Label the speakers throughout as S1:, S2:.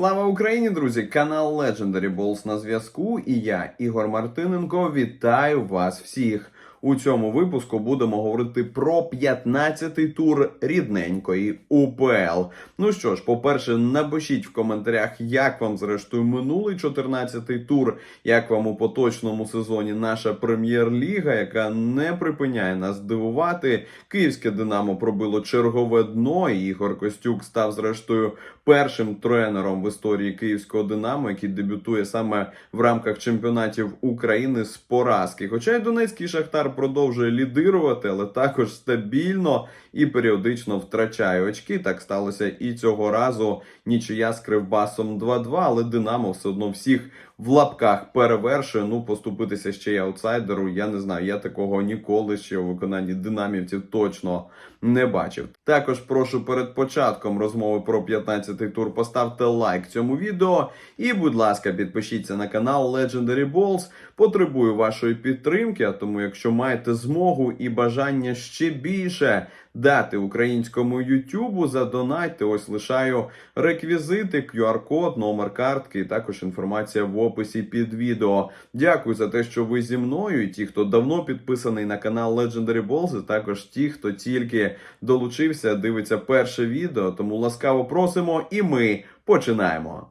S1: Слава Україні, друзі! Канал Legendary Balls на зв'язку. І я, Ігор Мартиненко, вітаю вас всіх. У цьому випуску будемо говорити про 15-й тур рідненької УПЛ. Ну що ж, по-перше, напишіть в коментарях, як вам зрештою минулий 14-й тур, як вам у поточному сезоні наша прем'єр-ліга, яка не припиняє нас дивувати. Київське Динамо пробило чергове дно. і Ігор Костюк став зрештою першим тренером в історії київського Динамо, який дебютує саме в рамках чемпіонатів України з поразки. Хоча й Донецький Шахтар продовжує лідирувати, але також стабільно і періодично втрачає очки. Так сталося і цього разу. Нічия з Кривбасом 2-2, але Динамо все одно всіх в лапках перевершує. Ну, поступитися ще й аутсайдеру. Я не знаю. Я такого ніколи ще у виконанні динамівців точно не бачив. Також прошу перед початком розмови про 15-й тур поставте лайк цьому відео. І, будь ласка, підпишіться на канал Legendary Balls. Потребую вашої підтримки. А тому, якщо маєте змогу і бажання ще більше дати українському Ютубу, задонайте. Ось лишаю реквізити, QR-код, номер картки, і також інформація в описі під відео. Дякую за те, що ви зі мною. І ті, хто давно підписаний на канал Legendary Balls, і також ті, хто тільки долучився, дивиться перше відео. Тому ласкаво просимо, і ми починаємо.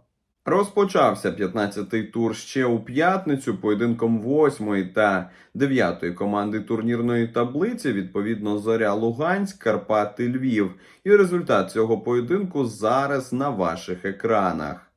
S1: Розпочався 15-й тур ще у п'ятницю поєдинком 8-ї та 9-ї команди турнірної таблиці, відповідно Зоря Луганськ, Карпати Львів. І результат цього поєдинку зараз на ваших екранах.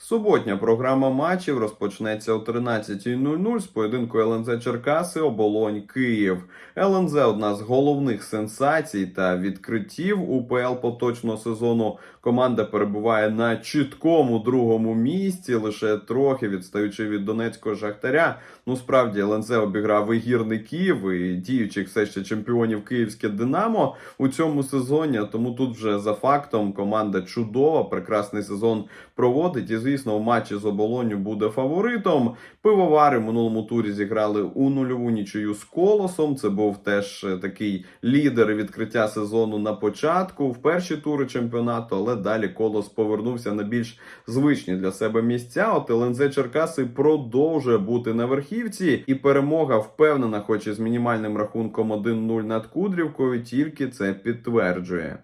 S1: Суботня програма матчів розпочнеться о 13.00 з поєдинку ЛНЗ Черкаси Оболонь Київ. ЛНЗ одна з головних сенсацій та відкриттів УПЛ поточного сезону. Команда перебуває на чіткому другому місці, лише трохи відстаючи від донецького шахтаря. Ну справді ЛНЗ обіграв і гірників, і діючих все ще чемпіонів Київське Динамо у цьому сезоні. Тому тут вже за фактом команда чудова, прекрасний сезон проводить. І звісно, в матчі з оболонню буде фаворитом. Пивовари в минулому турі зіграли у нульову нічию з колосом. Це був теж е, такий лідер відкриття сезону на початку в перші тури чемпіонату, але далі колос повернувся на більш звичні для себе місця. От ЛНЗ Черкаси продовжує бути на верхівці, і перемога впевнена, хоч і з мінімальним рахунком 1-0 над Кудрівкою, тільки це підтверджує.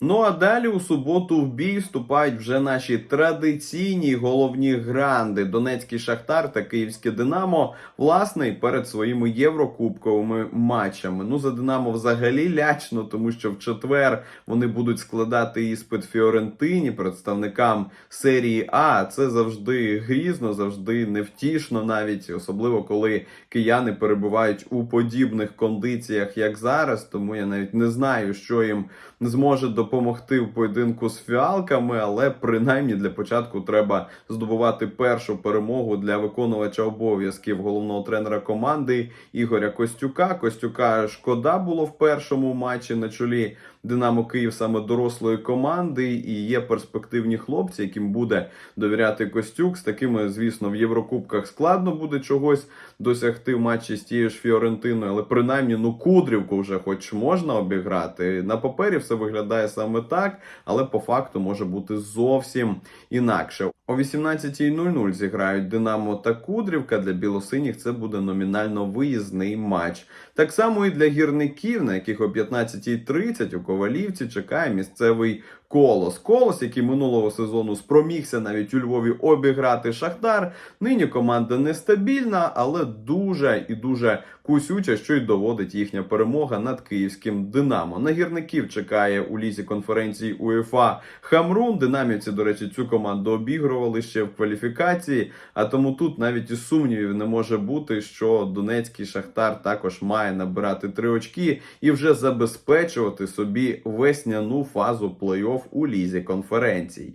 S1: Ну а далі у суботу в бій вступають вже наші традиційні головні гранди Донецький Шахтар та Київське Динамо, власне, і перед своїми єврокубковими матчами. Ну за Динамо взагалі лячно, тому що в четвер вони будуть складати іспит Фіорентині, представникам серії А. Це завжди грізно, завжди невтішно, навіть особливо коли кияни перебувають у подібних кондиціях, як зараз. Тому я навіть не знаю, що їм зможе допомогти в поєдинку з фіалками, але принаймні для початку треба здобувати першу перемогу для виконувача обов'язків головного тренера команди Ігоря Костюка. Костюка шкода було в першому матчі на чолі. Динамо Київ саме дорослої команди, і є перспективні хлопці, яким буде довіряти Костюк. З такими, звісно, в Єврокубках складно буде чогось досягти в матчі з тією ж Фіорентиною, але принаймні ну Кудрівку вже хоч можна обіграти. На папері все виглядає саме так, але по факту може бути зовсім інакше. О 18.00 зіграють Динамо та Кудрівка. Для білосиніх це буде номінально виїзний матч. Так само і для гірників, на яких о 15.30 у Ковалівці чекає місцевий колос. Колос, який минулого сезону спромігся навіть у Львові обіграти Шахтар. Нині команда нестабільна, але дуже і дуже кусюча, що й доводить їхня перемога над київським Динамо. На гірників чекає у лізі конференції УЄФА Хамрун. Динамівці, до речі, цю команду обігрували ще в кваліфікації. А тому тут навіть і сумнівів не може бути, що Донецький Шахтар також має набирати три очки і вже забезпечувати собі весняну фазу плей-офф у лізі конференцій.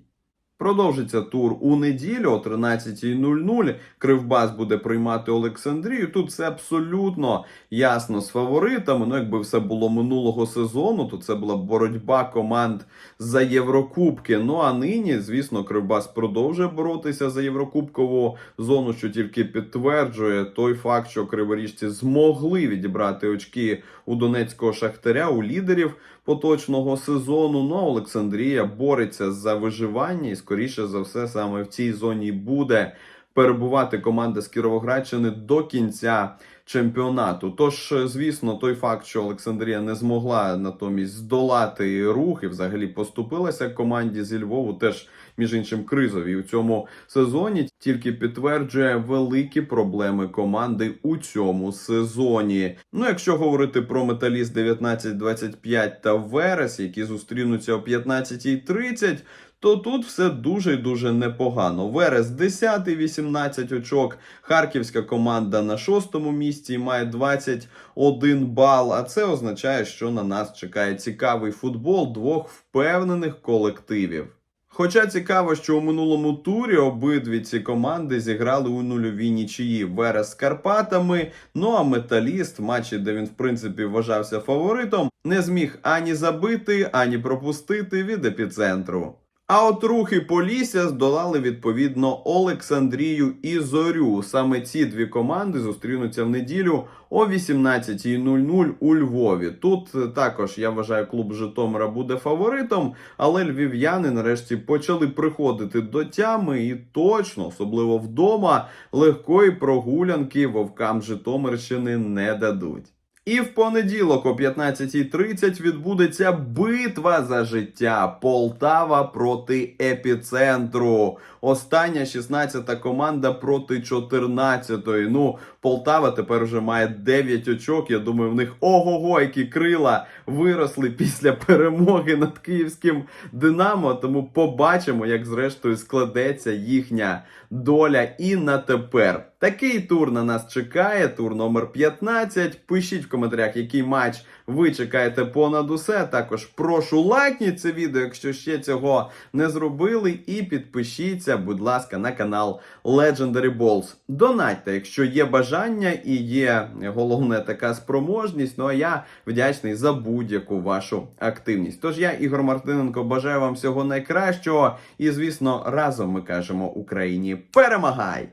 S1: Продовжиться тур у неділю о 13.00. Кривбас буде приймати Олександрію. Тут все абсолютно ясно з фаворитами. Ну, якби все було минулого сезону, то це була боротьба команд за Єврокубки. Ну а нині, звісно, Кривбас продовжує боротися за Єврокубкову зону, що тільки підтверджує той факт, що криворіжці змогли відібрати очки у Донецького шахтаря у лідерів поточного сезону. Ну, а Олександрія бореться за виживання, і скоріше за все, саме в цій зоні буде перебувати команда з Кіровоградщини до кінця чемпіонату. Тож, звісно, той факт, що Олександрія не змогла натомість здолати рух і взагалі поступилася команді зі Львову, теж між іншим кризові у цьому сезоні, тільки підтверджує великі проблеми команди у цьому сезоні. Ну, якщо говорити про металіст 19-25 та Верес, які зустрінуться о 15.30, то тут все дуже і дуже непогано. Верес 10, 18 очок. Харківська команда на шостому місці і має 21 бал. А це означає, що на нас чекає цікавий футбол двох впевнених колективів. Хоча цікаво, що у минулому турі обидві ці команди зіграли у нульовій нічиї Верес з Карпатами. Ну а металіст, матчі, де він в принципі вважався фаворитом, не зміг ані забити, ані пропустити від епіцентру. А от рухи Полісся здолали відповідно Олександрію і Зорю. Саме ці дві команди зустрінуться в неділю о 18.00 у Львові. Тут е, також я вважаю, клуб Житомира буде фаворитом, але львів'яни нарешті почали приходити до тями і точно, особливо вдома, легкої прогулянки вовкам Житомирщини не дадуть. І в понеділок о 15.30 відбудеться битва за життя Полтава проти епіцентру. Остання 16-та команда проти 14-ї. Ну, Полтава тепер вже має 9 очок. Я думаю, в них ого-го, які крила виросли після перемоги над київським Динамо. Тому побачимо, як зрештою складеться їхня доля і на тепер. Такий тур на нас чекає. Тур номер 15. Пишіть в коментарях, який матч ви чекаєте понад усе. Також прошу лайкніть це відео, якщо ще цього не зробили. І підпишіться, будь ласка, на канал Legendary Balls. Донатьте, якщо є бажання і є головне така спроможність. Ну а я вдячний за будь-яку вашу активність. Тож я, Ігор Мартиненко, бажаю вам всього найкращого. І, звісно, разом ми кажемо Україні перемагай!